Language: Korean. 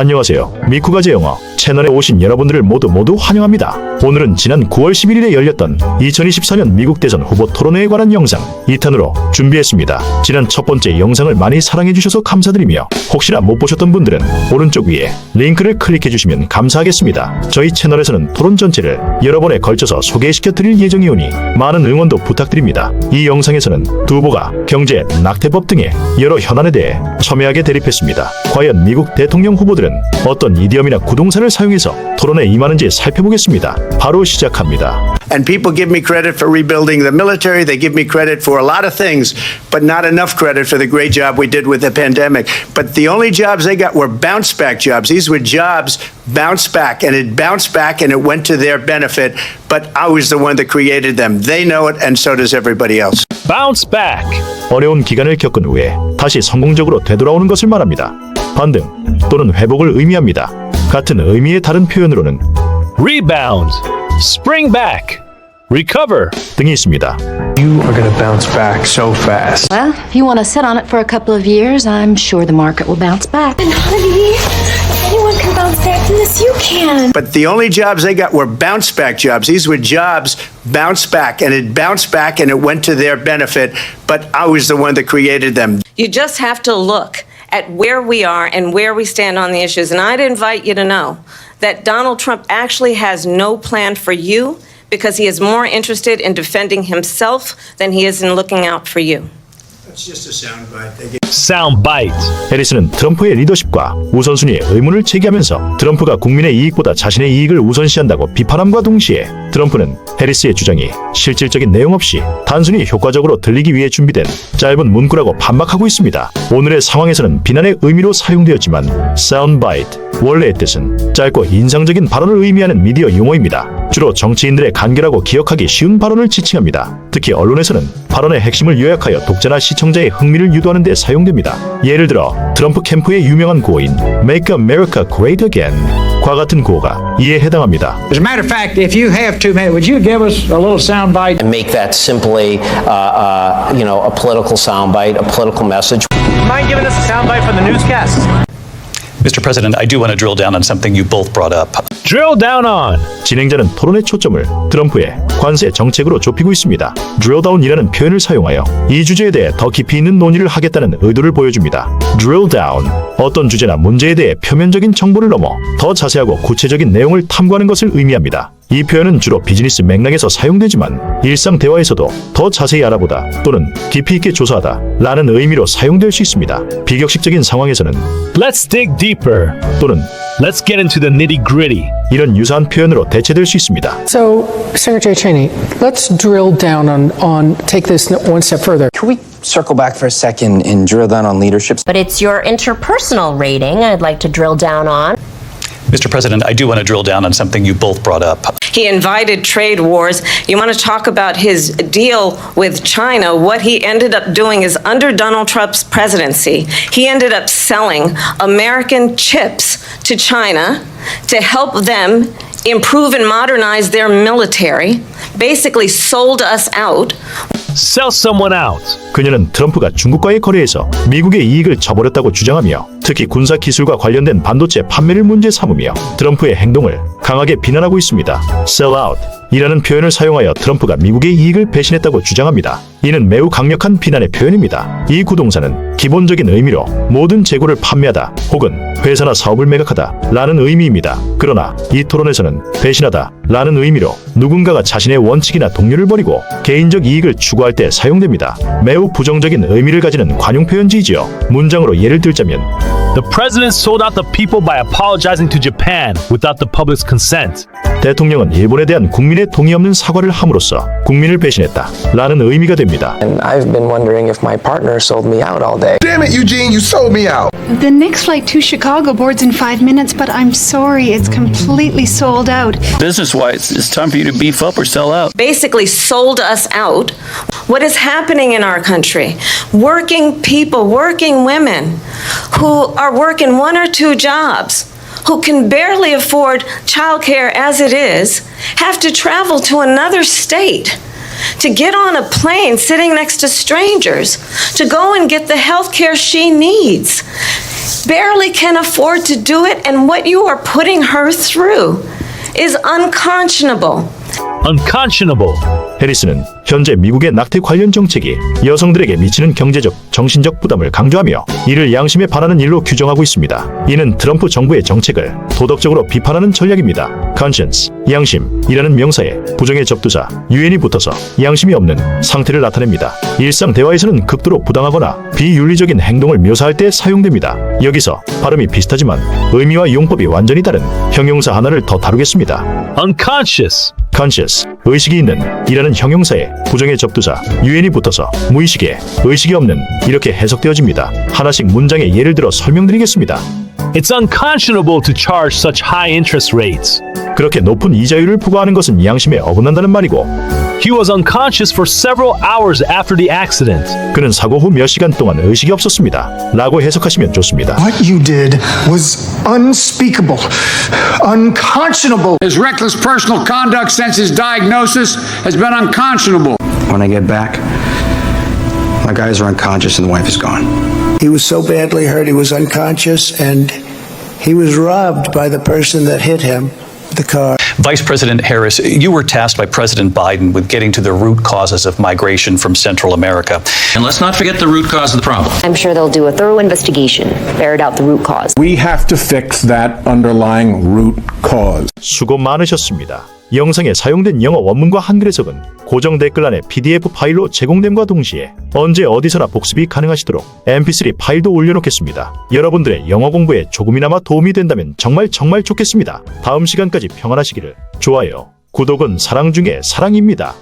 안녕하세요. 미쿠가제 영어 채널에 오신 여러분들을 모두 모두 환영합니다. 오늘은 지난 9월 11일에 열렸던 2024년 미국 대선 후보 토론회에 관한 영상 2탄으로 준비했습니다. 지난 첫 번째 영상을 많이 사랑해 주셔서 감사드리며 혹시나 못 보셨던 분들은 오른쪽 위에 링크를 클릭해 주시면 감사하겠습니다. 저희 채널에서는 토론 전체를 여러 번에 걸쳐서 소개시켜 드릴 예정이오니 많은 응원도 부탁드립니다. 이 영상에서는 두 후보가 경제, 낙태법 등의 여러 현안에 대해 첨예하게 대립했습니다. 과연 미국 대통령 후보들은 어떤 이디엄이나 구동 사를 사용해서 토론에 임하는지 살펴보겠습니다. 바로 시작합니다. And people give me credit for rebuilding the military. They give me credit for a lot of things, but not enough credit for the great job we did with the pandemic. But the only jobs they got were bounce back jobs. These were jobs bounced back, and it bounced back and it went to their benefit. But I was the one that created them. They know it, and so does everybody else. Bounce back. 어려운 기간을 겪은 후에 다시 성공적으로 되돌아오는 것을 말합니다. 반등 또는 회복을 의미합니다. 같은 의미의 다른 표현으로는 Rebound. Spring back. Recover. 등이 있습니다. You are going to bounce back so fast. Well, if you want to sit on it for a couple of years, I'm sure the market will bounce back. Honey, anyone can bounce back from this. You can. But the only jobs they got were bounce back jobs. These were jobs bounced back, and it bounced back and it went to their benefit. But I was the one that created them. You just have to look at where we are and where we stand on the issues. And I'd invite you to know that Donald Trump actually has no plan for you because he is more interested in defending himself than he is in looking out for you. Soundbite. 해리스는 트럼프의 리더십과 우선순위에 의문을 제기하면서 트럼프가 국민의 이익보다 자신의 이익을 우선시한다고 비판함과 동시에 트럼프는 해리스의 주장이 실질적인 내용 없이 단순히 효과적으로 들리기 위해 준비된 짧은 문구라고 반박하고 있습니다. 오늘의 상황에서는 비난의 의미로 사용되었지만 사운드바이트 원래의 뜻은 짧고 인상적인 발언을 의미하는 미디어 용어입니다. 주로 정치인들의 간결하고 기억하기 쉬운 발언을 지칭합니다. 특히 언론에서는 발언의 핵심을 요약하여 독자나 시청자의 흥미를 유도하는 데 사용됩니다. 예를 들어 트럼프 캠프의 유명한 구호인 Make America Great Again 과 같은 구호가 이에 해당합니다. As a matter of fact, if you have two minutes, would you give us a little soundbite? and make that simply, uh, uh, you know, a political soundbite, a political message. Mind giving us a soundbite from the newscast? Mr. President, I do want to drill down on something you both brought up. Drill down on. 진행자는 토론의 초점을 트럼프의 관세 정책으로 좁히고 있습니다. drill down이라는 표현을 사용하여 이 주제에 대해 더 깊이 있는 논의를 하겠다는 의도를 보여줍니다. drill down 어떤 주제나 문제에 대해 표면적인 정보를 넘어 더 자세하고 구체적인 내용을 탐구하는 것을 의미합니다. 이 표현은 주로 비즈니스 맥락에서 사용되지만 일상 대화에서도 더 자세히 알아보다 또는 깊이 있게 조사하다 라는 의미로 사용될 수 있습니다. 비격식적인 상황에서는 Let's dig deeper. 또는 Let's get into the nitty gritty. 이런 유사한 표현으로 대체될 수 있습니다. So, Secretary Cheney, let's drill down on, on take this one step further. Can we circle back for a second and drill down on leadership? But it's your interpersonal rating I'd like to drill down on. Mr. President, I do want to drill down on something you both brought up. He invited trade wars. You want to talk about his deal with China? What he ended up doing is under Donald Trump's presidency, he ended up selling American chips to China to help them improve and modernize their military, basically sold us out. Sell someone out. 그녀는 트럼프가 중국과의 거래에서 미국의 이익을 저버렸다고 주장하며 특히 군사 기술과 관련된 반도체 판매를 문제 삼으며 트럼프의 행동을 강하게 비난하고 있습니다. sell out 이라는 표현을 사용하여 트럼프가 미국의 이익을 배신했다고 주장합니다. 이는 매우 강력한 비난의 표현입니다. 이 구동사는 기본적인 의미로 모든 재고를 판매하다 혹은 회사나 사업을 매각하다 라는 의미입니다. 그러나 이 토론에서는 배신하다 라는 의미로 누군가가 자신의 원칙이나 동료를 버리고 개인적 이익을 추구할 때 사용됩니다. 매우 부정적인 의미를 가지는 관용 표현지이지요. 문장으로 예를 들자면 The president sold out the people by apologizing to Japan without the public's consent. 대통령은 일본에 대한 국민의 동의 없는 사과를 함으로써 국민을 배신했다 라는 의미가 됩니다. And I've been wondering if my partner sold me out all day. Damn it, Eugene, you sold me out. The next flight to Chicago boards in five minutes, but I'm sorry, it's completely sold out. Business wise, it's time for you to beef up or sell out. basically sold us out. what is happening in our country? Working people, working women who are working one or two jobs, who can barely afford childcare as it is, have to travel to another state to get on a plane sitting next to strangers, to go and get the health care she needs. Barely can afford to do it, and what you are putting her through is unconscionable. Unconscionable. 해리스는 현재 미국의 낙태 관련 정책이 여성들에게 미치는 경제적, 정신적 부담을 강조하며 이를 양심에 반하는 일로 규정하고 있습니다. 이는 트럼프 정부의 정책을 도덕적으로 비판하는 전략입니다. conscience, 양심이라는 명사에 부정의 접두사 유엔이 붙어서 양심이 없는 상태를 나타냅니다. 일상 대화에서는 극도로 부당하거나 비윤리적인 행동을 묘사할 때 사용됩니다. 여기서 발음이 비슷하지만 의미와 용법이 완전히 다른 형용사 하나를 더 다루겠습니다. Unconscious. Conscious, 의식이 있는 이라는 형용사에 부정의 접두사 유엔이 붙어서 무의식에 의식이 없는 이렇게 해석되어집니다. 하나씩 문장의 예를 들어 설명드리겠습니다. It's unconscionable to charge such high interest rates. 그렇게 높은 이자율을 부과하는 것은 양심에 어긋난다는 말이고 He was unconscious for several hours after the accident. 그는 사고 후 몇 시간 동안 의식이 없었습니다. 라고 해석하시면 좋습니다. What you did was unspeakable, unconscionable. His reckless personal conduct since his diagnosis has been unconscionable. When I get back, my guys are unconscious and the wife is gone. He was so badly hurt, he was unconscious, and he was robbed by the person that hit him, the car. Vice President Harris, you were tasked by President Biden with getting to the root causes of migration from Central America. And let's not forget the root cause of the problem. I'm sure they'll do a thorough investigation, ferret out the root cause. We have to fix that underlying root cause. 수고 많으셨습니다. 영상에 사용된 영어 원문과 한글 해석은 고정 댓글란에 PDF 파일로 제공됨과 동시에 언제 어디서나 복습이 가능하시도록 MP3 파일도 올려놓겠습니다. 여러분들의 영어 공부에 조금이나마 도움이 된다면 정말 정말 좋겠습니다. 다음 시간까지 평안하시기를. 좋아요, 구독은 사랑 중에 사랑입니다.